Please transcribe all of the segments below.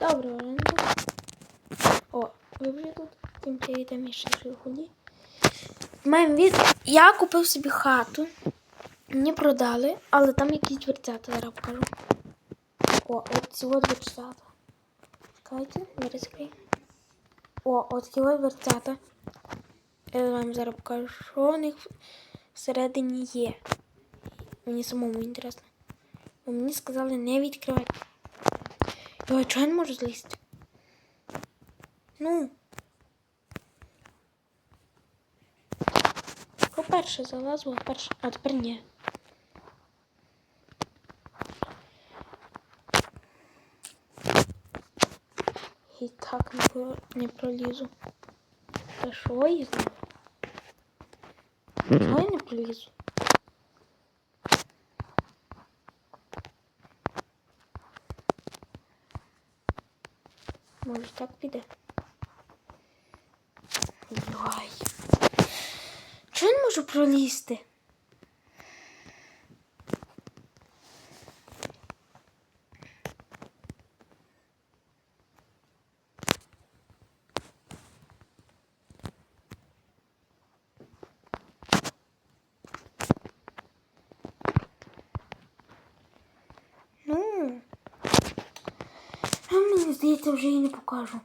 Добре, оренду. О, ви вже тут. Тим йдемо ще Жигулі. Маємо від. Я купив собі хату. Мені продали, але там якісь дверцята, зараз покажу. О, от от дверцята. Чекайте, закрию. О, от ці дверцята. Я вам зараз покажу, що у них всередині є. Мені самому інтересно. Мені сказали не відкривати. Йой, чого я не можу злізти? Ну. По-перше, залазила, перше, а тепер ні. І так не, про- не пролізу. Та що я знаю? Чого я не пролізу? Може так піде? Чого я не можу пролізти? а мені здається, вже і не покажу.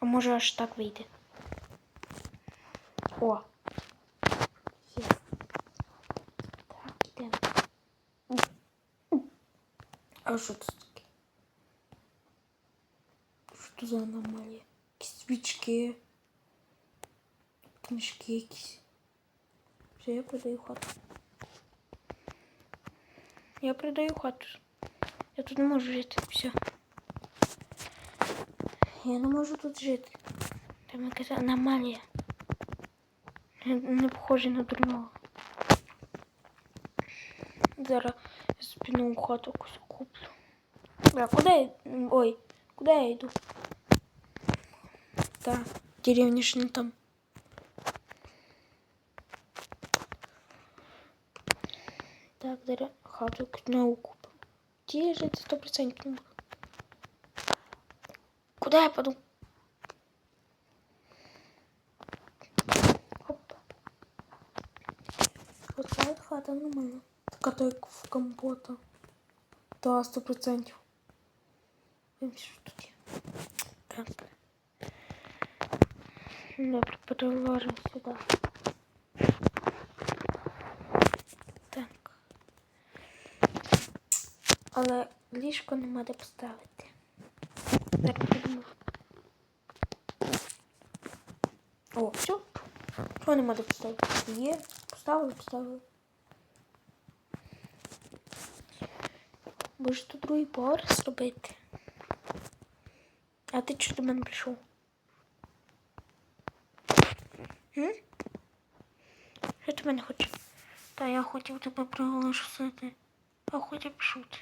А може аж так вийде. О. Є. Так, ідемо. А що це таке? Що це за аномалія? Якісь свічки. Книжки якісь. Все, я продаю хату. Я продаю хату. Я тут не можу жити. Все. Я не можу тут жити. Там якась аномалія. Не, не похоже на дурного. Зараз спину хату куплю. Бля, куди я... Ой, куди я йду? Так, деревня ж там. Так, зараз хату нову куплю. Ті я жити 100% не буду. Куда я паду? Хоп. Вот ця от хата нормально. Така то як в компота. Да, сто процентів. Дивимося, що тут є. Так. Добре, переложимо сюди. Але ліжко нема де поставити. О, все. Чого нема де поставити? Є. Поставили, поставили. Може тут другий поверх зробити? А ти чого до мене прийшов? М? Що ти мене хочеш? Та я хотів тебе приголосити. А хотів пішути.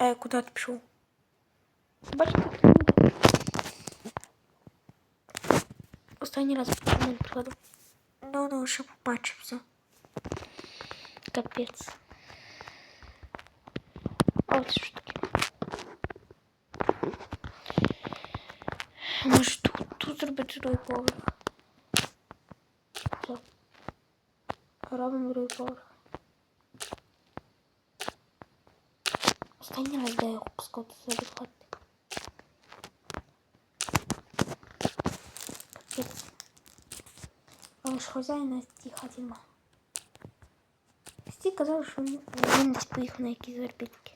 Е, куди ти пішов? Бачите. Останній раз мене приходив. Ну, ну, ще побачився. Капець. А от що таке? Може тут, тут зробити другий поверх. Робимо другий поверх. Раз дай я пускав туди виходити. Капець. Але ж хазяїна на цій хаті нема. Всі казали, що він він десь поїхав на якісь заробітки.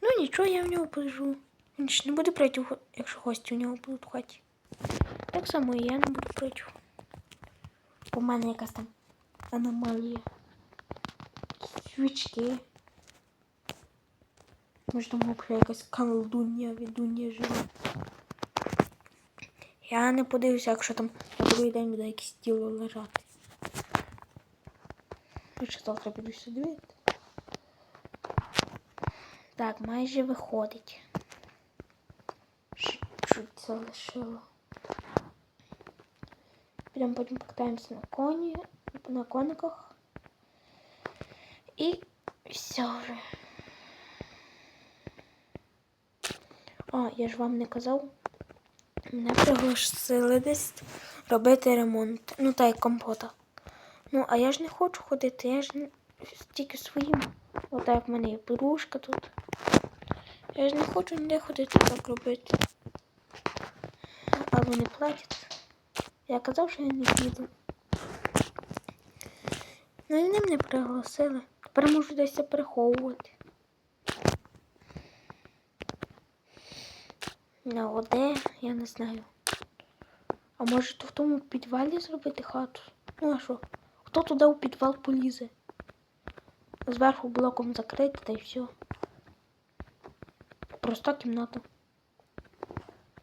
Ну нічого, я в нього полежу. Він ж не буде проти, якщо гості у нього будуть в хаті. Так само і я не буду проти. У мене якась там аномалія. Свічки. Може там взагалі якась колдунья, відунья живе. Я не подивлюся, якщо там на другий день буде якесь тіло лежати. Лише завтра піду сюди. Так, майже виходить. Ще Чуть залишило. Підемо потім покатаємося на коні, на кониках. І все вже. А, я ж вам не казав. Мене пригласили десь робити ремонт. Ну так, як компота. Ну, а я ж не хочу ходити, я ж не... тільки своїм. Отак в мене є подружка тут. Я ж не хочу ніде ходити так робити. А вони платять. Я казав, що я не піду. Ну і вони мене пригласили. Тепер можу десь це переховувати. Ну, а де, я не знаю. А може то в тому підвалі зробити хату? Ну а що? Хто туди у підвал полізе? Зверху блоком закрити та й все. Проста кімната.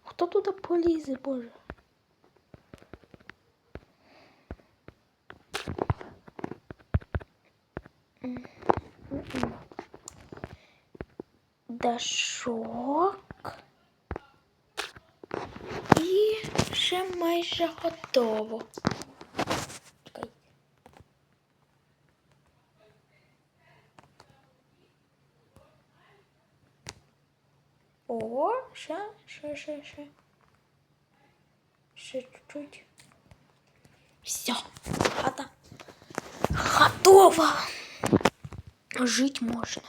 Хто туди полізе, боже? М, м-м. Ще майже готово. О, ще, ще, ще, ще. Ще чуть-чуть. Все, хата готова. Жить можна.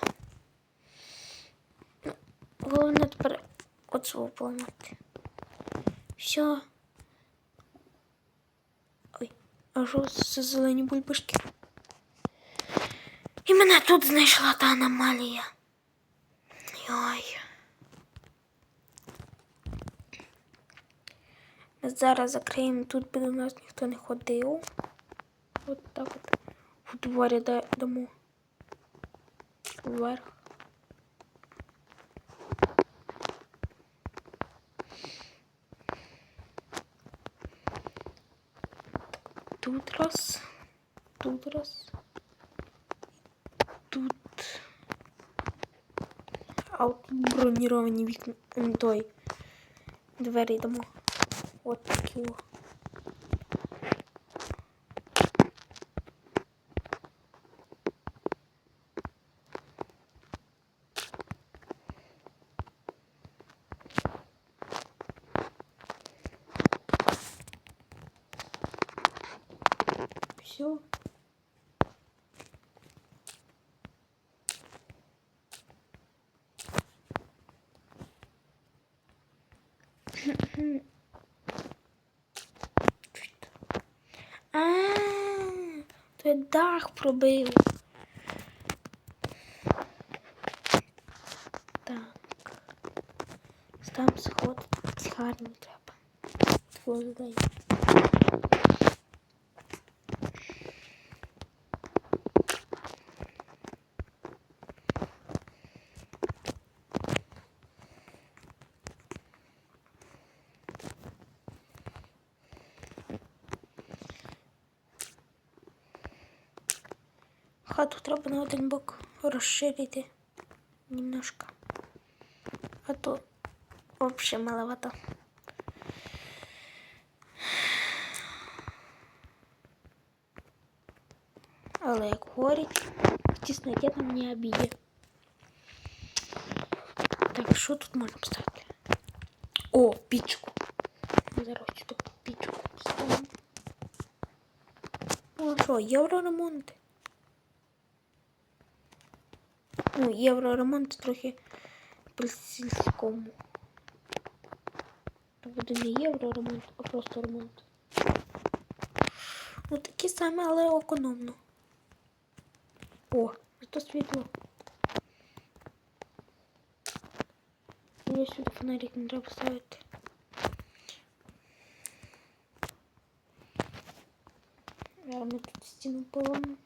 Ну, Головне тепер оцього поламати. Все. А зелені бульбашки? І мене тут знайшла та аномалія. Ой. Ми зараз закриємо тут, бо до нас ніхто не ходив. От так от. У дворі да- дамо. Вверх. Тут раз. Тут раз. Тут. А от броніровані вікна. Той. Двері дамо. От такі. А, то я дах пробив. Так. Там сход гарний треба. Твой Хату треба на один бок розширити немножко. А то взагалі маловато. Але як говорять, в тісноті там не обіде. Так, що тут можна поставити? О, пічку. Зараз сюди пічку поставимо. Ну що, євроремонт? Ну, євроремонт трохи при сільському. То буде не євроремонт, а просто ремонт. Ну такі саме, але економно. О, зато світло. Мені сюди фонарик не треба ставити. Ми тут стіну поламимо.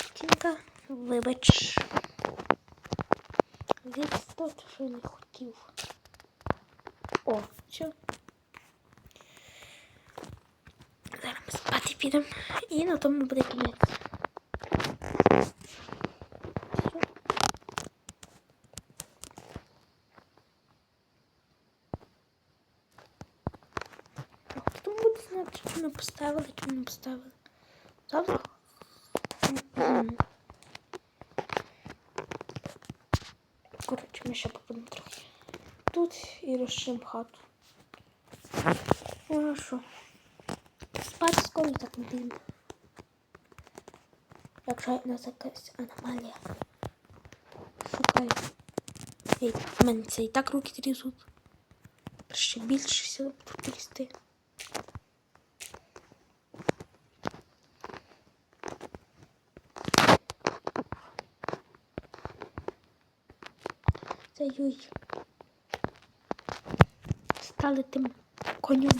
Стінка, вибач. Десь тут що не хотів. О, все. Зараз ми спати підемо. І на тому буде кінець. Всьо. А хто буде знати, що ми поставили, чи не поставили? Завтра? Коротше, ми ще побудемо трохи. тут і розчим хату. А що? Скоро так не дивно. Якщо в нас якась аномалія. Шукаю. Ей, в мене це і так руки трясуть. Ще більше сюди трясти. Юй. Стали тим конем.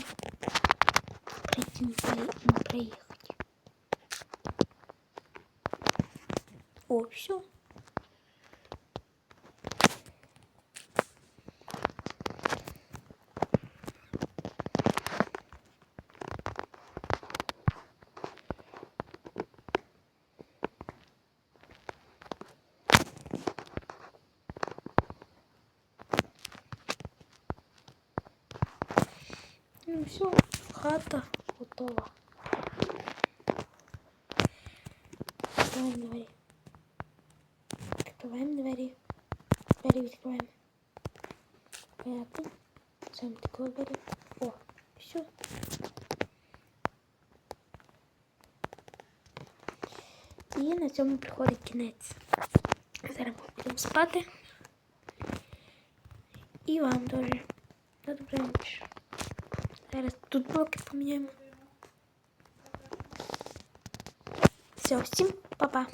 Не приїхати. О, все. Ну все, хата готова. Відкриваємо двері. Відкриваємо двері. Двері відкриваємо. П'ятий. Сам такі двері. О, все. І на цьому приходить кінець. Зараз ми будемо спати. І вам теж. На добраніч. Зараз тут блоки поміняємо. Все, всім па-па.